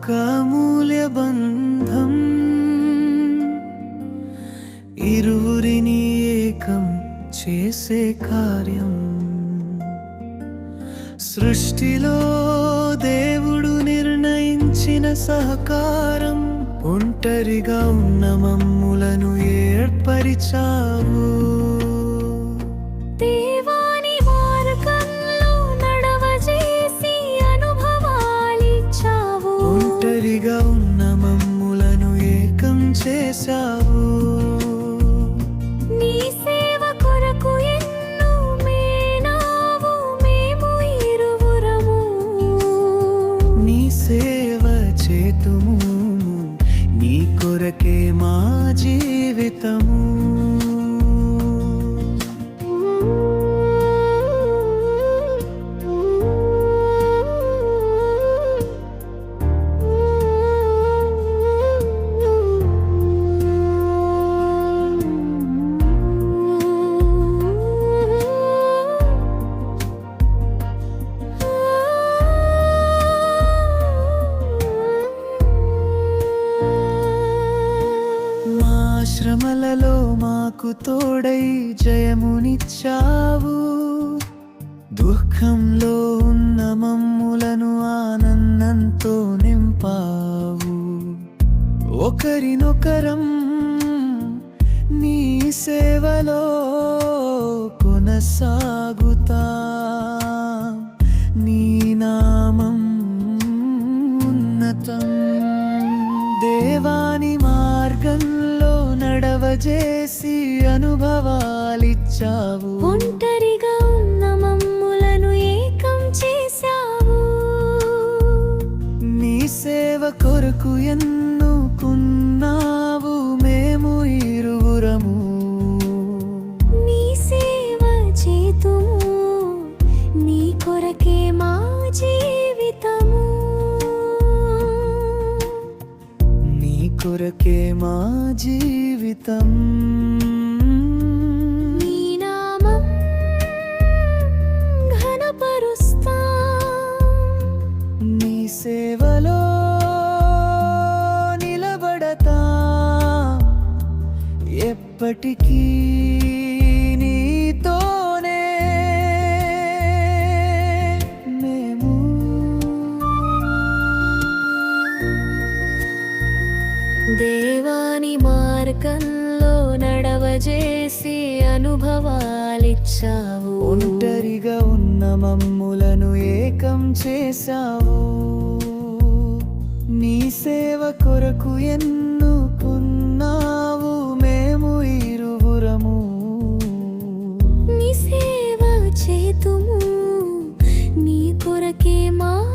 ఒక అమూల్య బంధం ఇరువురిని ఏకం చేసే కార్యం. సృష్టిలో దేవుడు నిర్ణయించిన సహకారం. ఒంటరిగా ఉన్న మమ్ములను ఏర్పరిచావు. ఒంటరిగా ఉన్న మమ్ములను ఏకం చేశావు. మాకు తోడై జయమునిచ్చావు. దుఃఖంలో ఉన్న మమ్ములను ఆనందంతో నింపావు. ఒకరినొకరం నీ సేవలో కొనసాగుతా. నీ నామం ఉన్నతం నడవజేసి అనుభవాలిచ్చావు. ఒంటరిగా ఉన్న మమ్ములను ఏకం చేశావు. నీ సేవ కొరకు ఎన్నుకున్నావు మేము ఇరువురము. నీ సేవ చేతుము నీ కొరకే మా జీవితము. నీ కొరకే మా జీవితం ఘనపరుస్తా. నీ సేవలో నిలబడతా. ఎప్పటికీ మార్గంలో నడవజేసి అనుభవాలిచ్చావు. ఒంటరిగా ఉన్న మమ్ములను ఏకం చేశావు. నీ సేవ కొరకు ఎన్నుకున్నావు మేము ఇరువురము. నీ సేవ చేతుము నీ కొరకే మా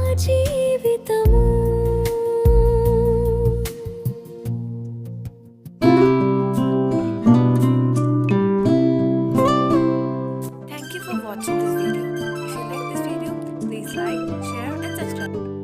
video. If you like this video, please like, share and subscribe.